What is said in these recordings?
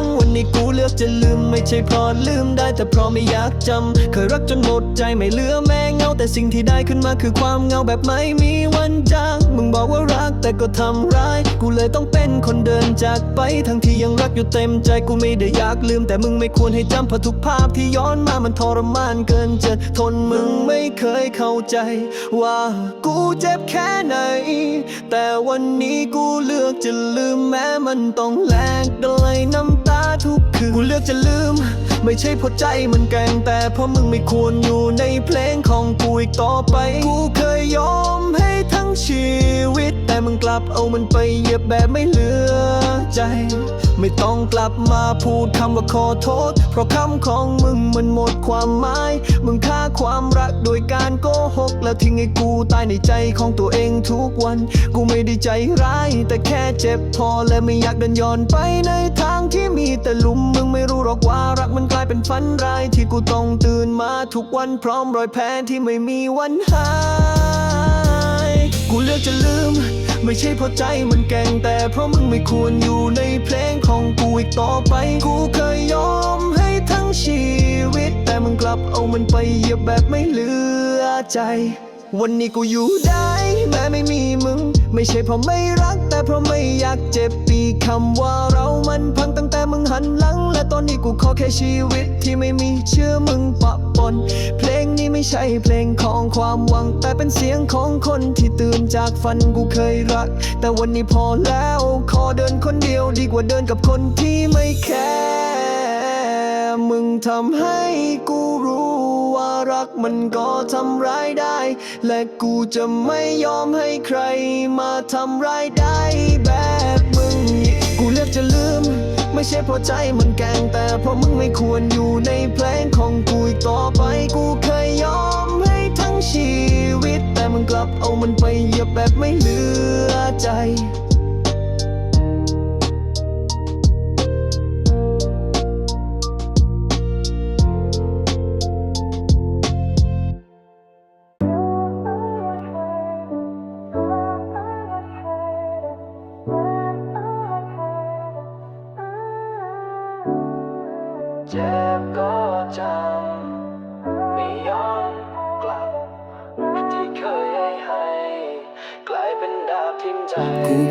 งวันนี้กูเลือกจะลืม ไม่ใช่เพราะลืมได้แต่เพราะไม่อยากจำเคยรักจนหมดใจไม่เหลือแม้เงา แต่สิ่งที่ได้ขึ้นมาคือความเงาแบบไม่มีวันจางมึงบอกว่ารักแต่ก็ทำร้าย กูเลยต้องเป็นคนเดินจากไป ทั้งที่ยังรักอยู่เต็มใจกูไม่ได้อยากลืม แต่มึงไม่ควรให้จำเพราะทุกภาพที่ย้อนมามันทรมานเกินจะทนมึงไม่เคยเข้าใจ ว่ากูเจ็บแค่ไหน แต่วันนี้กูเลือกจะลืมแม้มันต้องแลกด้วยน้ำตาทุ กคืนกูเลือกจะลืม ไม่ใช่เพราะใจมันแกงแต่เพราะมึงไม่ควรอยู่ในเพลงของกูอีกต่อไป กูเคยยอมให้ทั้งชีวิต แต่มึงกลับเอามันไปเหยียบแบบไม่เหลือใจ ไม่ต้องกลับมาพูดคำว่าขอโทษ เพราะคำของมึงมันหมดความหมาย มึงฆ่าความรักโดยการโกหก แล้วทิ้งให้กูตายในใจของตัวเองทุกวัน กูไม่ได้ใจร้าย แต่แค่เจ็บพอและไม่อยากเดินย้อนไปใน ที่มีแต่ลุมมึงไม่รู้หรอกว่ารักมันกลายเป็นฝันร้ายที่กูต้องตื่นมาทุกวันพร้อมรอยแผลที่ไม่มีวันหาย กูเลือกจะลืม ไม่ใช่เพราะใจมันแก่งแต่เพราะมึงไม่ควรอยู่ในเพลงของกูอีกต่อไป กูเคยยอมให้ทั้งชีวิต แต่มึงกลับเอามันไปเหยียบแบบไม่เหลือใจ วันนี้กูอยู่ได้ แม้ไม่มีมึง ไม่ใช่เพราะไม่รัก แต่เพราะไม่อยากเจ็บ คำว่าเรามันพังตั้งแต่มึงหันหลัง และตอนนี้กูขอแค่ชีวิตที่ไม่มีเชื่อมึงปะปน เพลงนี้ไม่ใช่เพลงของความหวัง แต่เป็นเสียงของคนที่ตื่นจากฝันกูเคยรัก แต่วันนี้พอแล้วขอเดินคนเดียวดีกว่าเดินกับคนที่ไม่แคร์มึงทำให้กูรู้ว่ารักมันก็ทำร้ายได้ และกูจะไม่ยอมให้ใครมาทำร้ายได้แบบมึง จะลืม ไม่ใช่เพราะใจมันแกงแต่เพราะมึงไม่ควรอยู่ในเพลงของกูอีกต่อไปกูเคยยอมให้ทั้งชีวิต แต่มึงกลับเอามันไปเหยียบแบบไม่เหลือใจ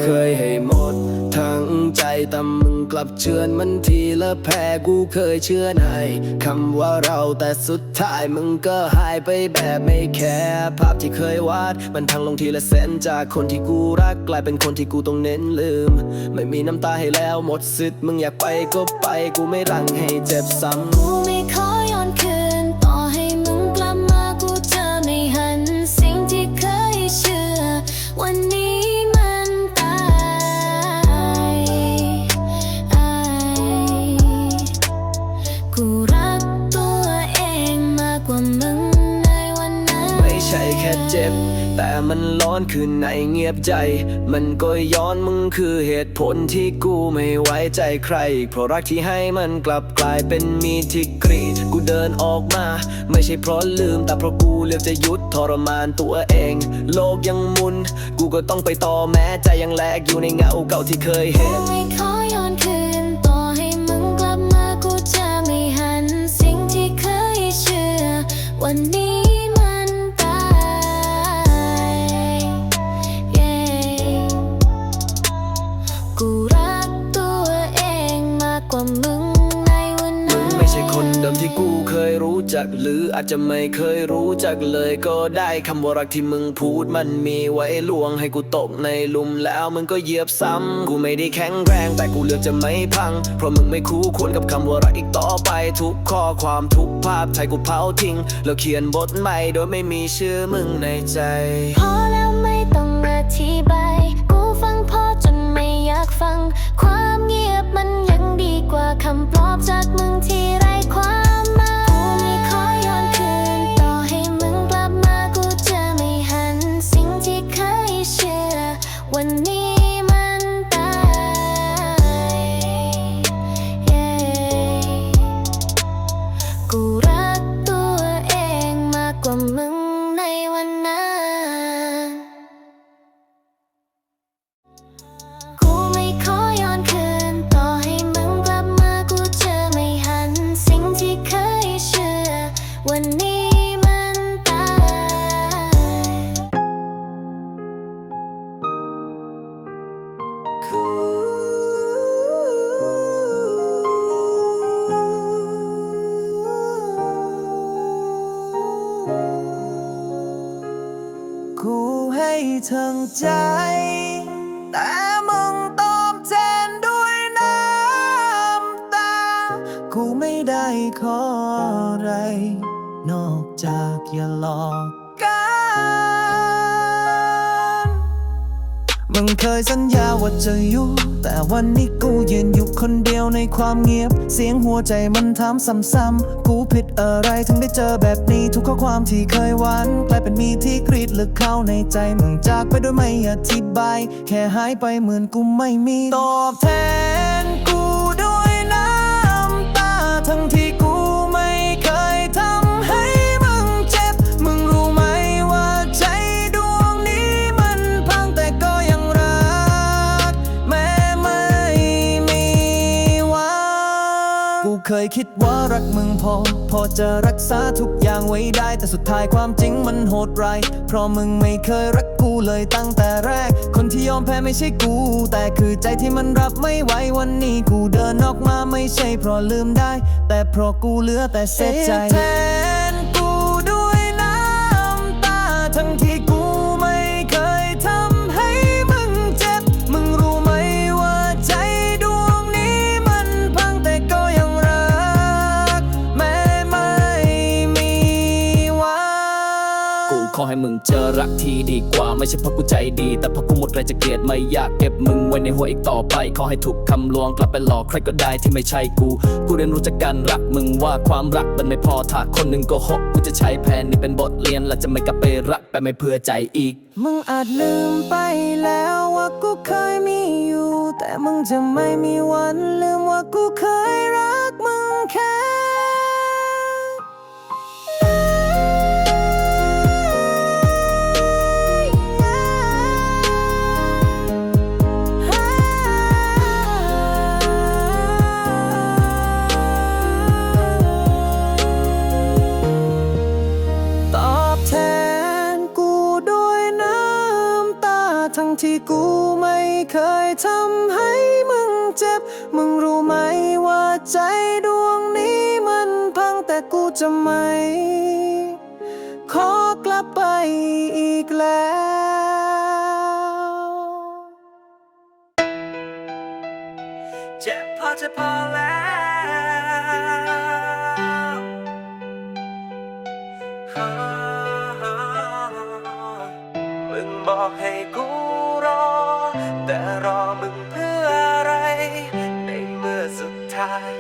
เคยให้หมด ทั้งใจแต่มึงกลับเชื่อนมันทีละแพ้กูเคยเชื่อในคำว่าเราแต่สุดท้ายมึงก็หายไปแบบไม่แคร์ภาพที่เคยวาด มันพังลงทีละเส้นจากคนที่กูรักกลายเป็นคนที่กูต้องเน้นลืม ไม่มีน้ำตาให้แล้วหมดสิทธิ์มึงอยากไปก็ไปกูไม่รังให้เจ็บซ้ำกูไม่ขอ เจ็บ แต่มันร้อนคือในเงียบใจ มันก็ย้อนมึงคือเหตุผลที่กูไม่ไว้ใจใคร เพราะรักที่ให้มันกลับกลายเป็นมีที่กรีด กูเดินออกมา ไม่ใช่เพราะลืม แต่เพราะกูเลือกจะหยุดทรมานตัวเอง โลกยังมุน กูก็ต้องไปต่อแม้ใจยังแลกอยู่ในเงาเก่าที่เคยเห็นไม่ขอย้อนคืนต่อให้มึงกลับมากูจะไม่หัน สิ่งที่เคยเชื่อ วันนี้ กูรักตัวเองมากกว่ามึงในวันมึนั้งนไม่ใช่คนเดิมที่กูเคยรู้จัก หรืออาจจะไม่เคยรู้จักเลยก็ได้คำว่ารักที่มึงพูดมันมีไว้ลวงให้กูตกในหลุมแล้วมึงก็เหยียบซ้ำกูไม่ได้แข็งแรงแต่กูเลือกจะไม่พัง เพราะมึงไม่คู่ควรกับคำว่ารักอีกต่อไปทุกข้อความทุกภาพไทยกูเผาทิ้ง แล้วเขียนบทใหม่โดยไม่มีชื่อมึงในใจ พอแล้วไม่ต้องอธิบายำปลอบจากมึงที่ ทั้งใจ แต่มึงตอบแทนด้วยน้ำตา กูไม่ได้ขออะไร นอกจากอย่าหลอก มึงเคยสัญญาว่าจะอยู่ แต่วันนี้กูยืนอยู่คนเดียวในความเงียบ เสียงหัวใจมันถามซ้ำๆกูผิดอะไรถึงได้เจอแบบนี้ ทุกข้อความที่เคยหวานกลายเป็นมีที่กรีดลึกเข้าในใจ มึงจากไปโดยไม่อธิบาย แค่หายไปเหมือนกูไม่มีตอบแทน เคยคิดว่ารักมึงพอ พอจะรักษาทุกอย่างไว้ได้ แต่สุดท้ายความจริงมันโหดร้ายเพราะมึงไม่เคยรักกูเลยตั้งแต่แรก คนที่ยอมแพ้ไม่ใช่กู แต่คือใจที่มันรับไม่ไหววันนี้กูเดินออกมาไม่ใช่เพราะลืมได้ แต่เพราะกูเหลือแต่เสียใจแทนกูด้วยน้ำตาทั้งที่ อให้มึงเจอรักที่ดีกว่า ไม่ใช่เพราะกูใจดี แต่เพราะกูหมดแรงจะเกลียดไม่อยากเก็บมึงไว้ในหัวอีกต่อไป ขอให้ถูกคำลวงกลับไปหลอกใครก็ได้ที่ไม่ใช่กูกูเรียนรู้จากการรักมึงว่าความรักมันไม่พอถ้าคนหนึ่งโก็หกกูจะใช้แผนนี้เป็นบทเรียนและจะไม่กลับไปรักไปไม่เพื่อใจอีก มึงอาจลืมไปแล้วว่ากูเคยมีอยู่ แต่มึงจะไม่มีวันลืมว่ากูเคยรักมึงแค่ ทำให้มึงเจ็บ มึงรู้ไหมว่าใจดวงนี้มันพังแต่กูจะไม่ ขอกลับไปอีกแล้วเจ็บพอจะพอแล้ว มึงบอกให้กู รอมึงเพื่ออะไร ในเมื่อสุดท้าย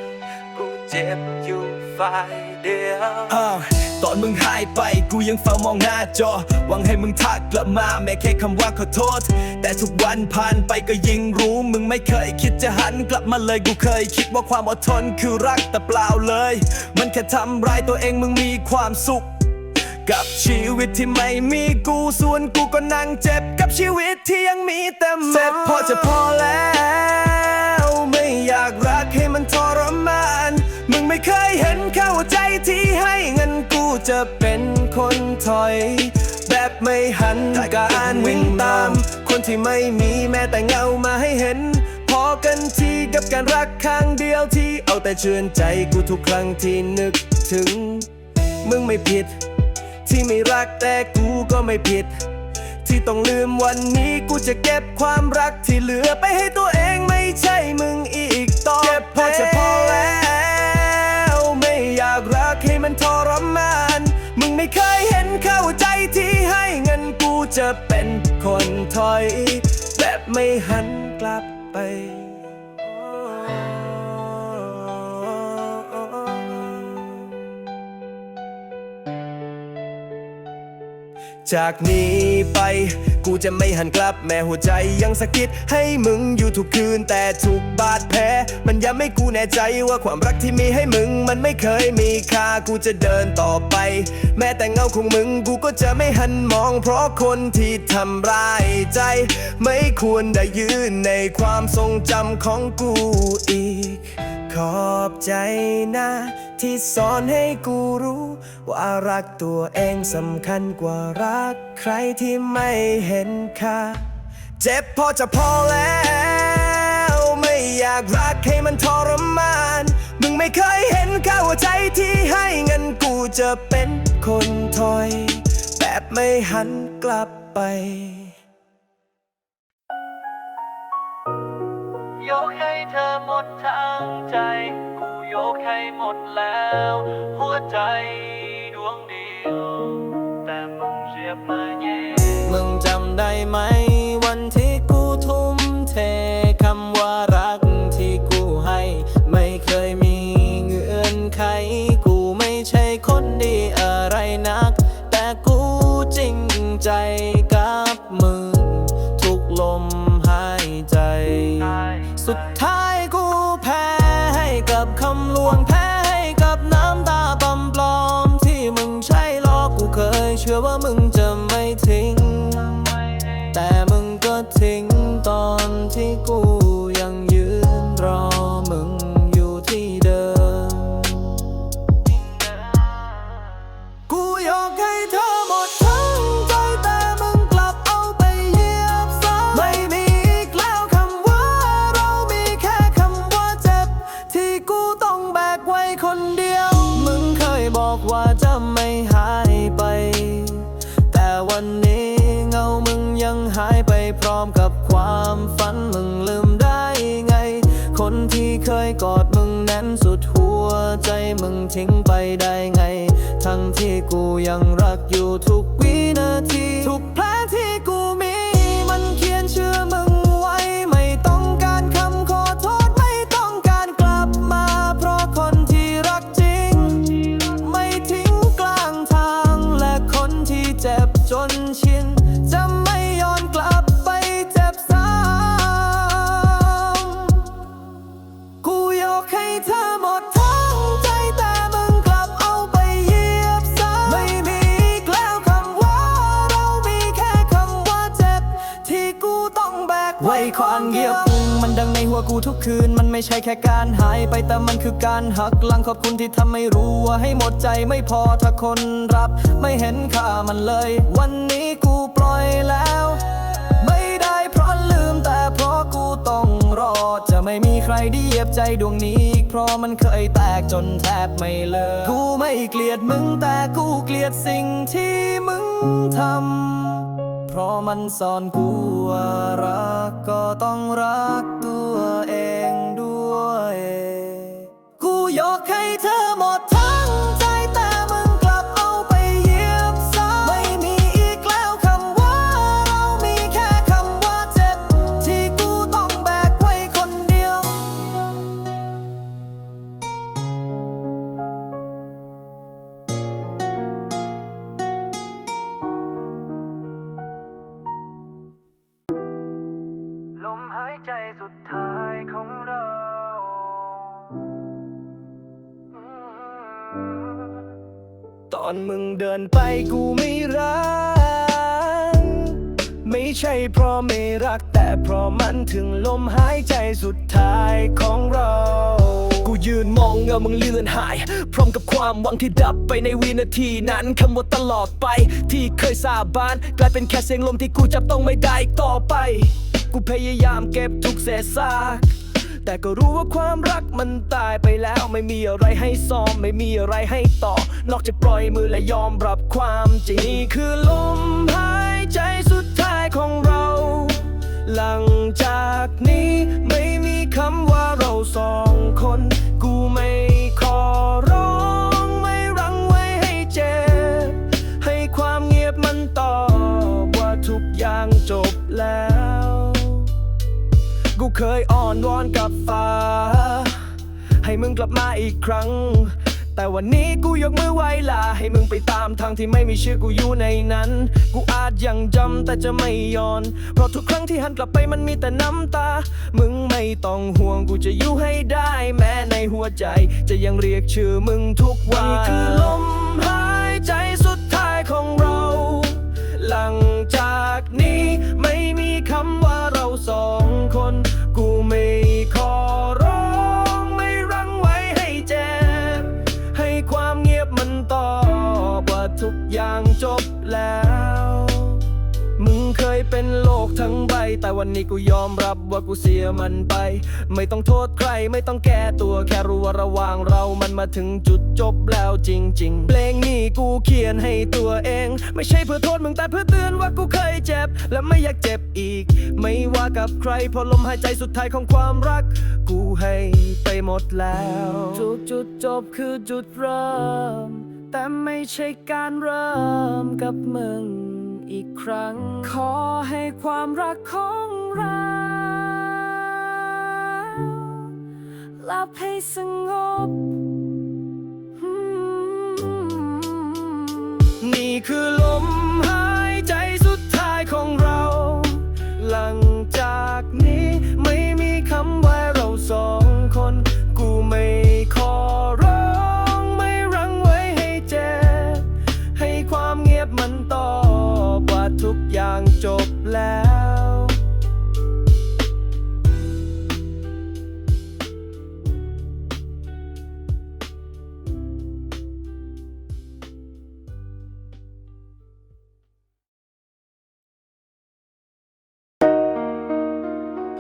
กูเจ็บอยู่ฝ่ายเดียวตอนมึงหายไปกูยังเฝ้ามองหน้าจอ หวังให้มึงทักกลับมาแม้แค่คำว่าขอโทษ แต่ทุกวันผ่านไปก็ยิ่งรู้ มึงไม่เคยคิดจะหันกลับมาเลยกูเคย คิดว่าความอดทนคือรักแต่เปล่าเลย มันแค่ทำร้ายตัวเองมึงมีความสุข กับชีวิตที่ไม่มีกู ส่วนกูก็นั่งเจ็บ กับชีวิตที่ยังมีแต่หมองเจ็บพอจะพอแล้ว ไม่อยากรักให้มันทรมาน มึงไม่เคยเห็นเข้าใจที่ให้เงินกูจะเป็นคนถอย แบบไม่หันการวิ่งตาม คนที่ไม่มีแม้แต่เงามาให้เห็นพอกันทีกับการรักครั้งเดียวที่เอาแต่เชื่อนใจกูทุกครั้งที่นึกถึง มึงไม่ผิด ที่ไม่รักแต่กูก็ไม่ผิด ที่ต้องลืมวันนี้กูจะเก็บความรักที่เหลือไปให้ตัวเองไม่ใช่มึงอีกต่อเจ็บพอจะพอแล้ว ไม่อยากรักให้มันทรมาน มึงไม่เคยเห็นเข้าใจที่ให้เงินกูจะเป็นคนถอยแบบไม่หันกลับไป จากนี้ไป กูจะไม่หันกลับแม้หัวใจยังสะกิด ให้มึงอยู่ทุกคืนแต่ถูกบาดแผลมันย้ำให้กูแน่ใจว่าความรักที่มีให้มึง มันไม่เคยมีค่ากูจะเดินต่อไป แม้แต่เงาของมึงกูก็จะไม่หันมอง เพราะคนที่ทำร้ายใจ ไม่ควรได้ยืนในความทรงจำของกูอีก ขอบใจนะ ที่สอนให้กูรู้ ว่ารักตัวเองสำคัญกว่ารัก ใครที่ไม่เห็นค่าเจ็บพอจะพอแล้ว ไม่อยากรักให้มันทรมาน มึงไม่เคยเห็นข้าวใจที่ให้เงินกูจะเป็นคนถอย แบบไม่หันกลับไปยกให้เธอหมดทางใจ กูยกให้หมดแล้ว หัวใจ มึงเรียบมาเย่มึงจำได้ไหม วันที่กูทุ่มเทคำว่ารักที่กูให้ ไม่เคยมีเงื่อนไข กูไม่ใช่คนดีอะไรนัก แต่กูจริงใจกับมึง ทุกลมหายใจ สุดท้าย ใจมึงทิ้งไปได้ไง ทั้งที่กูยังรักอยู่ามเงียบปุงมันดังในหัวกูทุกคืน มันไม่ใช่แค่การหายไปแต่มันคือการหักหลังขอบคุณที่ทำให้รู้ว่าให้หมดใจไม่พอถ้าคนรับ ไม่เห็นค่ามันเลย วันนี้กูปล่อยแล้ว ไม่ได้เพราะลืมแต่เพราะกูต้องรอ จะไม่มีใครได้เหยียบใจดวงนี้อีกเพราะมันเคยแตกจนแทบไม่เลิกกูไม่เกลียดมึงแต่กูเกลียดสิ่งที่มึงทำ เพราะมันสอนกูว่ารักก็ต้องรักตัวเอง ไม่รัก แต่เพราะมันถึงลมหายใจสุดท้ายของเรา กูยืนมองเงามึงเลือนหาย พร้อมกับความหวังที่ดับไปในวินาทีนั้นคำว่าตลอดไป ที่เคยสาบานกลายเป็นแค่เสียงลมที่กูจับต้องไม่ได้ต่อไป กูพยายามเก็บทุกเศษซากแต่ก็รู้ว่าความรักมันตายไปแล้วไม่มีอะไรให้ซ้อม ไม่มีอะไรให้ต่อ นอกจากปล่อยมือและยอมรับความจริงนี่คือลมหายใจสุดท้ายของเรา หลังจากนี้ไม่มีคำว่าเราสองคน กูไม่ขอร้อง ไม่รั้งไว้ให้เจ็บ ให้ความเงียบมันตอบว่าทุกอย่างจบแล้ว กูเคยอ้อนวอนกับฟ้า ให้มึงกลับมาอีกครั้ง แต่วันนี้กูยกมือไหว้ลา ให้มึงไปตามทางที่ไม่มีชื่อกูอยู่ในนั้น กูอาจยังจำแต่จะไม่ย้อน เพราะทุกครั้งที่หันกลับไปมันมีแต่น้ำตา มึงไม่ต้องห่วงกูจะอยู่ให้ได้ แม้ในหัวใจ จะยังเรียกชื่อมึงทุกวันนี่คือลมหายใจสุดท้ายของเรา หลังจากนี้ไม่มีคำว่าเราสอง ทุกอย่างจบแล้ว มึงเคยเป็นโลกทั้งใบ แต่วันนี้กูยอมรับว่ากูเสียมันไป ไม่ต้องโทษใครไม่ต้องแก้ตัวแค่รู้ว่าระหว่างเรามันมาถึงจุดจบแล้วจริง ๆ เพลงนี้กูเขียนให้ตัวเอง ไม่ใช่เพื่อโทษมึงแต่เพื่อเตือนว่ากูเคยเจ็บ และไม่อยากเจ็บอีก ไม่ว่ากับใครเพอลมหายใจสุดท้ายของความรัก กูให้ไปหมดแล้วจุดจุดจบคือจุดเริ่ม แต่ไม่ใช่การเริ่มกับมึงอีกครั้ง ขอให้ความรักของเราหลับให้สงบ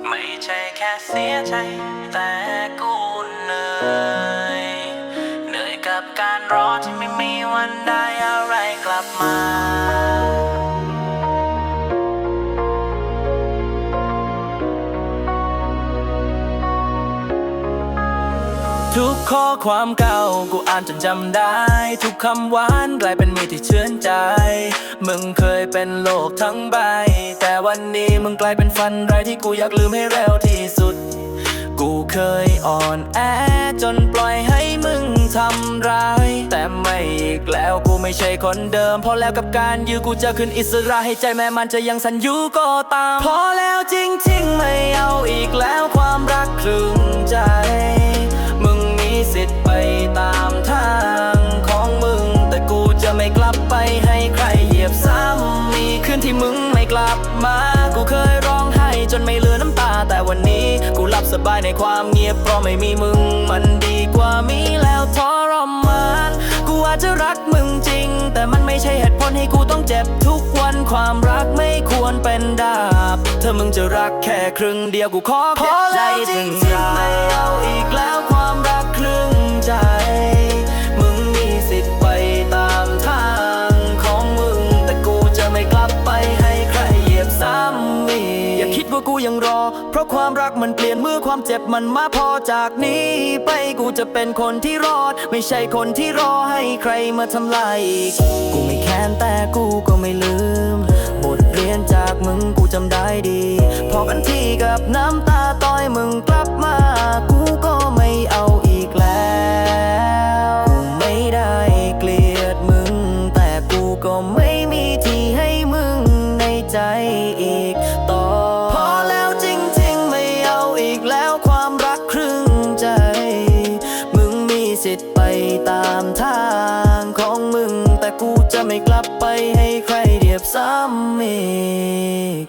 ไม่ใช่แค่เสียใจ แต่กูเหนื่อยเหนื่อยกับการรอที่ไม่มีวันได้อะไรกลับมา ข้อความเก่ากูอ่านจนจำได้ ทุกคำหวานกลายเป็นมีที่เชื่นใจ มึงเคยเป็นโลกทั้งใบ แต่วันนี้มึงกลายเป็นฝันไรที่กูอยากลืมให้เร็วที่สุด กูเคยอ่อนแอจนปล่อยให้มึงทำร้าย แต่ไม่อีกแล้วกูไม่ใช่คนเดิม พอแล้วกับการยื้อกูจะขึ้นอิสระให้ใจแม้มันจะยังสั่นยุก็ตาม พอแล้วจริงๆไม่เอาอีกแล้วความรักครึ่งใจ วันนี้ กูหลับสบายในความเงียบเพราะไม่มีมึง มันดีกว่ามีแล้วทรมานกูอาจจะรักมึงจริง แต่มันไม่ใช่เหตุผลให้กูต้องเจ็บทุกวันความรักไม่ควรเป็นดาบ ถ้ามึงจะรักแค่ครึ่งเดียวกูขอแค่ใจสิงๆไม่เอาอีกแล้วความรักครึ่งใจ กูยังรอ เพราะความรักมันเปลี่ยนเมื่อความเจ็บมันมาพอจากนี้ไปกูจะเป็นคนที่รอด ไม่ใช่คนที่รอให้ใครมาทำลายอีก กูไม่แค้นแต่กูก็ไม่ลืม บทเรียนจากมึงกูจำได้ดี พอกันที่กับน้ำตาต้อยมึงกลับมา กูก็ไม่เอาอีกแล้ว กูไม่ได้เกลียดมึง แต่กูก็ไม่ สิทธิ์ไปตามทางของมึง แต่กูจะไม่กลับไปให้ใครเดียบซ้ำอีก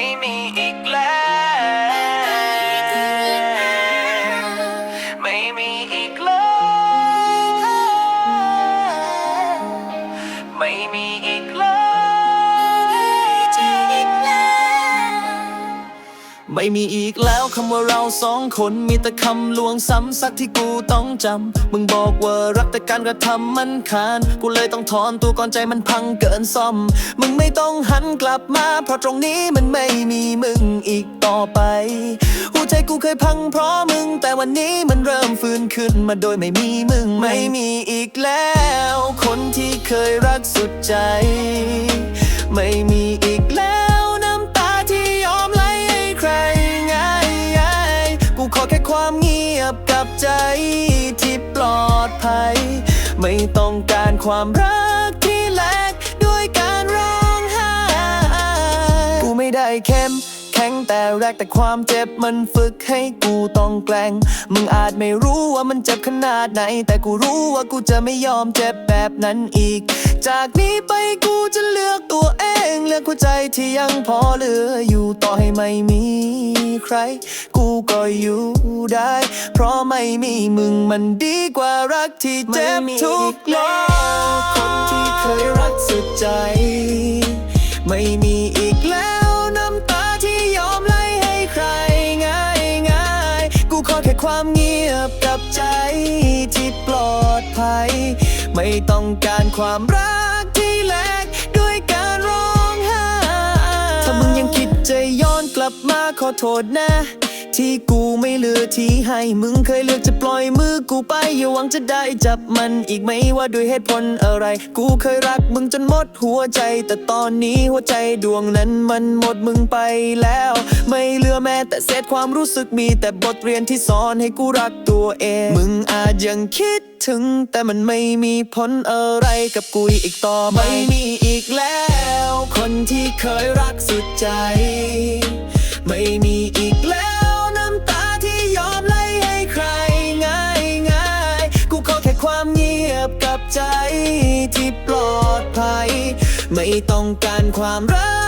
ไม่มีอี ไม่มีอีกแล้วคำว่าเราสองคนมีแต่คำลวงซ้ำซักที่กูต้องจำมึงบอกว่ารักแต่การกระทำมันขาน กูเลยต้องถอนตัวก่อนใจมันพังเกินซ่อม มึงไม่ต้องหันกลับมา เพราะตรงนี้มันไม่มีมึงอีกต่อไป หัวใจกูเคยพังเพราะมึง แต่วันนี้มันเริ่มฟื้นขึ้นมาโดยไม่มีมึงไม่มีอีกแล้ว คนที่เคยรักสุดใจ ไม่มีอีก ความเงียบกับใจที่ปลอดภัย ไม่ต้องการความรักที่แลกด้วยการร้องไห้กูไม่ได้เข้มแข็งแต่แรกแต่ความเจ็บมันฝึกให้กูต้องแกล้งมึงอาจไม่รู้ว่ามันเจ็บขนาดไหน แต่กูรู้ว่ากูจะไม่ยอมเจ็บแบบนั้นอีก จากนี้ไปกูจะเลือกตัวเองเลือกหัวใจที่ยังพอเหลืออยู่ต่อให้ไม่มีใคร กู ก็อยู่ได้ เพราะไม่มีมึงมันดีกว่ารักที่เจ็บทุกโลกคนที่เคยรักสุดใจ ไม่มีอีกแล้วน้ำตาที่ยอมไหลให้ใครง่ายง่ายกูขอแค่ความเงียบกับใจที่ปลอดภัย ไม่ต้องการความรักที่แลกด้วยการร้องไห้ถ้ามึงยังคิดจะย้อนกลับมาขอโทษนะ ที่กูไม่เหลือที่ให้มึงเคยเลือกจะปล่อยมือกูไปอย่าหวังจะได้จับมันอีกไม่ว่าด้วยเหตุผลอะไร กูเคยรักมึงจนหมดหัวใจ แต่ตอนนี้หัวใจดวงนั้นมันหมดมึงไปแล้ว ไม่เหลือแม้แต่เศษความรู้สึกมีแต่บทเรียนที่สอนให้กูรักตัวเอง มึงอาจยังคิดถึง แต่มันไม่มีผลอะไรกับกูอีกต่อไปไม่มีอีกแล้ว คนที่เคยรักสุดใจ ไม่มี ต้องการความรัก